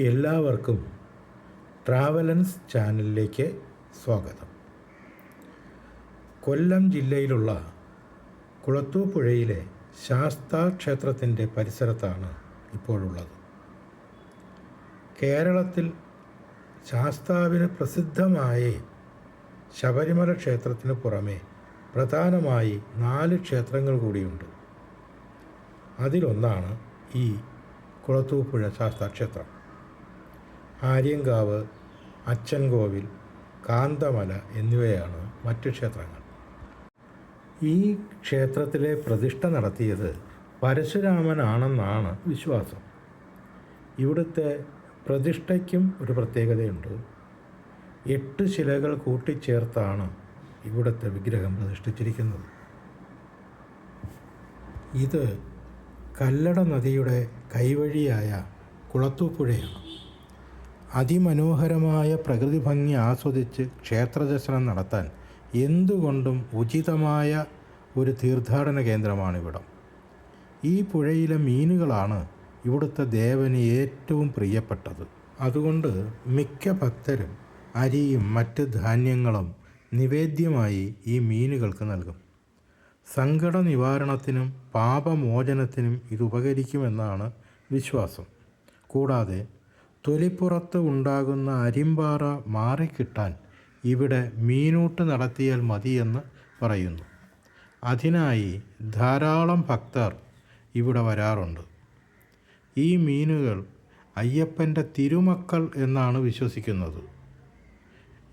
എല്ലാവർക്കും ട്രാവലൻസ് ചാനലിലേക്ക് സ്വാഗതം. കൊല്ലം ജില്ലയിലുള്ള കുളത്തൂപ്പുഴയിലെ ശാസ്താ ക്ഷേത്രത്തിന്റെ പരിസരത്താണ് ഇപ്പോഴുള്ളത്. കേരളത്തിൽ ശാസ്താവിന് പ്രസിദ്ധമായ ശബരിമല ക്ഷേത്രത്തിന് പുറമെ പ്രധാനമായി നാല് ക്ഷേത്രങ്ങൾ കൂടിയുണ്ട്. അതിലൊന്നാണ് ഈ കുളത്തൂപ്പുഴ ശാസ്താക്ഷേത്രം ആര്യങ്കാവ് അച്ചൻകോവിൽ കാന്തമല എന്നിവയാണ് മറ്റ് ക്ഷേത്രങ്ങൾ. ഈ ക്ഷേത്രത്തിലെ പ്രതിഷ്ഠ നടത്തിയത് പരശുരാമനാണെന്നാണ് വിശ്വാസം. ഇവിടുത്തെ പ്രതിഷ്ഠയ്ക്കും ഒരു പ്രത്യേകതയുണ്ട്. എട്ട് ശിലകൾ കൂട്ടിച്ചേർത്താണ് ഇവിടുത്തെ വിഗ്രഹം പ്രതിഷ്ഠിച്ചിരിക്കുന്നത്. ഇത് കല്ലട നദിയുടെ കൈവഴിയായ കുളത്തൂപ്പുഴയാണ്. അതിമനോഹരമായ പ്രകൃതി ഭംഗി ആസ്വദിച്ച് ക്ഷേത്രദർശനം നടത്താൻ എന്തുകൊണ്ടും ഉചിതമായ ഒരു തീർത്ഥാടന കേന്ദ്രമാണ് കേന്ദ്രമാണിവിടം. ഈ പുഴയിലെ മീനുകളാണ് ഇവിടുത്തെ ദേവന് ഏറ്റവും പ്രിയപ്പെട്ടത്. അതുകൊണ്ട് മിക്ക ഭക്തരും അരിയും മറ്റ് ധാന്യങ്ങളും നിവേദ്യമായി ഈ മീനുകൾക്ക് നൽകും. സങ്കട നിവാരണത്തിനും പാപമോചനത്തിനും ഇത് ഉപകരിക്കുമെന്നാണ് വിശ്വാസം. കൂടാതെ തൊലിപ്പുറത്ത് ഉണ്ടാകുന്ന അരിമ്പാറ മാറിക്കിട്ടാൻ ഇവിടെ മീനൂട്ട് നടത്തിയാൽ മതിയെന്ന് പറയുന്നു. അതിനായി ധാരാളം ഭക്തർ ഇവിടെ വരാറുണ്ട്. ഈ മീനുകൾ അയ്യപ്പന്റെ തിരുമക്കൾ എന്നാണ് വിശ്വസിക്കുന്നത്.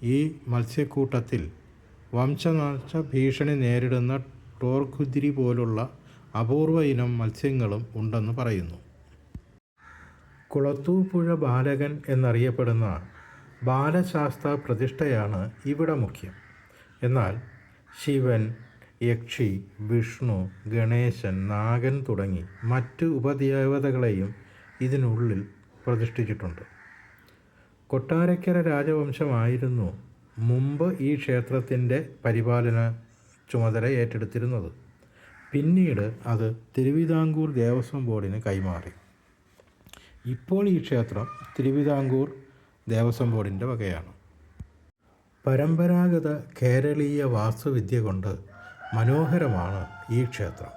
ഈ മത്സ്യക്കൂട്ടത്തിൽ വംശനാശ ഭീഷണി നേരിടുന്ന ടോർഖുദിരി പോലുള്ള അപൂർവ ഇനം മത്സ്യങ്ങളും ഉണ്ടെന്ന് പറയുന്നു. കുളത്തൂപ്പുഴ ബാലകൻ എന്നറിയപ്പെടുന്ന ബാലശാസ്ത്ര പ്രതിഷ്ഠയാണ് ഇവിടെ മുഖ്യം. എന്നാൽ ശിവൻ യക്ഷി വിഷ്ണു ഗണേശൻ നാഗൻ തുടങ്ങി മറ്റ് ഉപദേവതകളെയും ഇതിനുള്ളിൽ പ്രതിഷ്ഠിച്ചിട്ടുണ്ട്. കൊട്ടാരക്കര രാജവംശമായിരുന്നു മുമ്പ് ഈ ക്ഷേത്രത്തിന്റെ പരിപാലന ചുമതല ഏറ്റെടുത്തിരുന്നത്. പിന്നീട് അത് തിരുവിതാംകൂർ ദേവസ്വം ബോർഡിന് കൈമാറി. ഇപ്പോൾ ഈ ക്ഷേത്രം തിരുവിതാംകൂർ ദേവസ്വം ബോർഡിന്റെ വകയാണ്. പരമ്പരാഗത കേരളീയ വാസ്തുവിദ്യ കൊണ്ട് മനോഹരമാണ് ഈ ക്ഷേത്രം.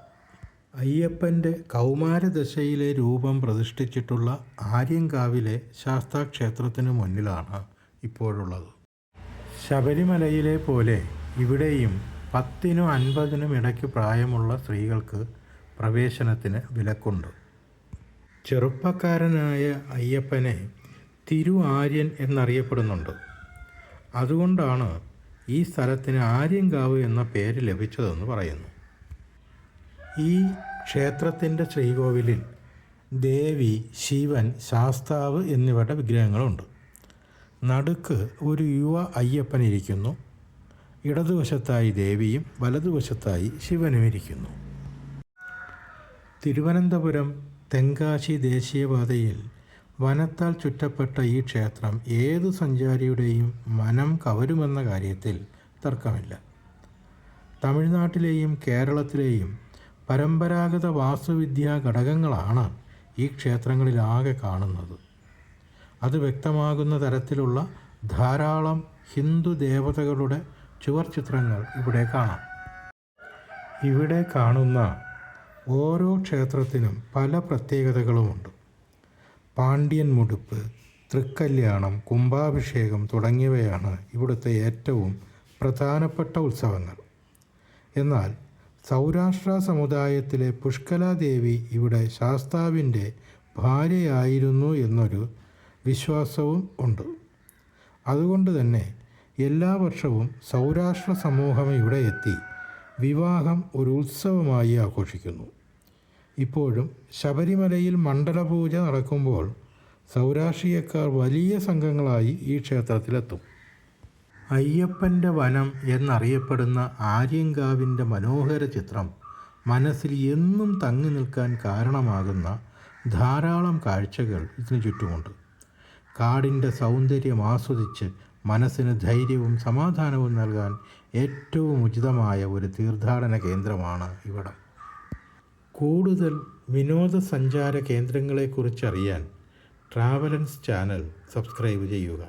അയ്യപ്പന്റെ കൗമാരദശയിലെ രൂപം പ്രതിഷ്ഠിച്ചിട്ടുള്ള ആര്യങ്കാവിലെ ശാസ്താക്ഷേത്രത്തിന് മുന്നിലാണ് ഇപ്പോഴുള്ളത്. ശബരിമലയിലെ പോലെ ഇവിടെയും പത്തിനും അൻപതിനും ഇടയ്ക്ക് പ്രായമുള്ള സ്ത്രീകൾക്ക് പ്രവേശനത്തിന് വിലക്കുണ്ട്. ചെറുപ്പക്കാരനായ അയ്യപ്പനെ തിരു ആര്യൻ എന്നറിയപ്പെടുന്നുണ്ട്. അതുകൊണ്ടാണ് ഈ സ്ഥലത്തിന് ആര്യങ്കാവ് എന്ന പേര് ലഭിച്ചതെന്ന് പറയുന്നു. ഈ ക്ഷേത്രത്തിന്റെ ശ്രീകോവിലിൽ ദേവി ശിവൻ ശാസ്താവ് എന്നിവരുടെ വിഗ്രഹങ്ങളുണ്ട്. നടുക്ക് ഒരു യുവ അയ്യപ്പൻ ഇരിക്കുന്നു. ഇടതുവശത്തായി ദേവിയും വലതുവശത്തായി ശിവനും ഇരിക്കുന്നു. തിരുവനന്തപുരം തെങ്കാശി ദേശീയപാതയിൽ വനത്താൽ ചുറ്റപ്പെട്ട ഈ ക്ഷേത്രം ഏതു സഞ്ചാരിയുടെയും മനം കവരുമെന്ന കാര്യത്തിൽ തർക്കമില്ല. തമിഴ്നാട്ടിലെയും കേരളത്തിലെയും പരമ്പരാഗത വാസ്തുവിദ്യാ ഘടകങ്ങളാണ് ഈ ക്ഷേത്രങ്ങളിലാകെ കാണുന്നത്. അത് വ്യക്തമാകുന്ന തരത്തിലുള്ള ധാരാളം ഹിന്ദു ദേവതകളുടെ ചുവർ ചിത്രങ്ങൾ ഇവിടെ കാണാം. ഇവിടെ കാണുന്ന ഓരോ ക്ഷേത്രത്തിനും പല പ്രത്യേകതകളുമുണ്ട്. പാണ്ഡ്യൻ മുടുപ്പ് തൃക്കല്യാണം കുംഭാഭിഷേകം തുടങ്ങിയവയാണ് ഇവിടുത്തെ ഏറ്റവും പ്രധാനപ്പെട്ട ഉത്സവങ്ങൾ. എന്നാൽ സൗരാഷ്ട്ര സമുദായത്തിലെ പുഷ്കലാദേവി ഇവിടെ ശാസ്താവിന്റെ ഭാര്യയായിരുന്നു എന്നൊരു വിശ്വാസവും ഉണ്ട്. അതുകൊണ്ട് തന്നെ എല്ലാ വർഷവും സൗരാഷ്ട്ര സമൂഹം ഇവിടെ എത്തി വിവാഹം ഒരു ഉത്സവമായി ആഘോഷിക്കുന്നു. ഇപ്പോഴും ശബരിമലയിൽ മണ്ഡലപൂജ നടക്കുമ്പോൾ സൗരാഷ്ട്രീയക്കാർ വലിയ സംഘങ്ങളായി ഈ ക്ഷേത്രത്തിലെത്തും. അയ്യപ്പന്റെ വനം എന്നറിയപ്പെടുന്ന ആര്യങ്കാവിന്റെ മനോഹര ചിത്രം മനസ്സിൽ എന്നും തങ്ങി നിൽക്കാൻ കാരണമാകുന്ന ധാരാളം കാഴ്ചകൾ ഇതിനു ചുറ്റുമുണ്ട്. കാടിന്റെ സൗന്ദര്യം ആസ്വദിച്ച് മനസ്സിന് ധൈര്യവും സമാധാനവും നൽകാൻ ഏറ്റവും ഉചിതമായ ഒരു തീർത്ഥാടന കേന്ദ്രമാണ് ഇവിടം. കൂടുതൽ വിനോദസഞ്ചാര കേന്ദ്രങ്ങളെക്കുറിച്ചറിയാൻ ട്രാവലൻസ് ചാനൽ സബ്സ്ക്രൈബ് ചെയ്യുക.